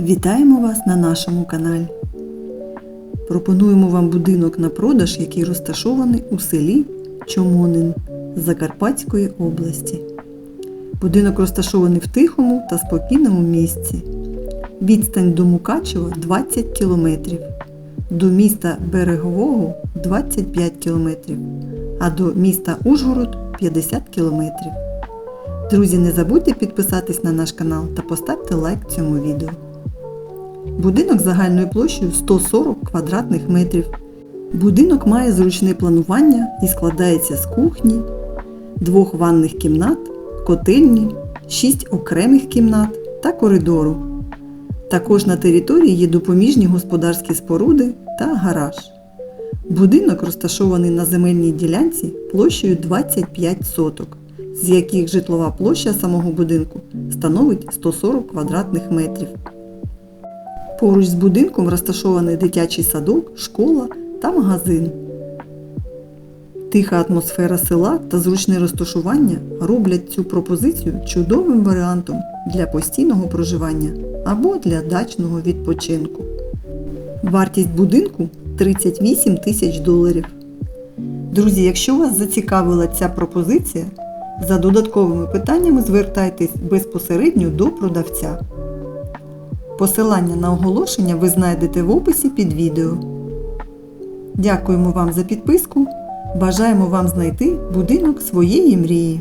Вітаємо вас на нашому каналі. Пропонуємо вам будинок на продаж, який розташований у селі Чомонин Закарпатської області. Будинок розташований в тихому та спокійному місці. Відстань до Мукачева 20 км, до міста Берегового 25 км, а до міста Ужгород 50 км. Друзі, не забудьте підписатись на наш канал та поставте лайк цьому відео. Будинок загальною площею 140 квадратних метрів. Будинок має зручне планування і складається з кухні, двох ванних кімнат, котельні, шість окремих кімнат та коридору. Також на території є допоміжні господарські споруди та гараж. Будинок розташований на земельній ділянці площею 25 соток, з яких житлова площа самого будинку становить 140 квадратних метрів. Поруч з будинком розташований дитячий садок, школа та магазин. Тиха атмосфера села та зручне розташування роблять цю пропозицію чудовим варіантом для постійного проживання або для дачного відпочинку. Вартість будинку 38 тисяч доларів. Друзі, якщо вас зацікавила ця пропозиція, за додатковими питаннями звертайтесь безпосередньо до продавця. Посилання на оголошення ви знайдете в описі під відео. Дякуємо вам за підписку. Бажаємо вам знайти будинок своєї мрії.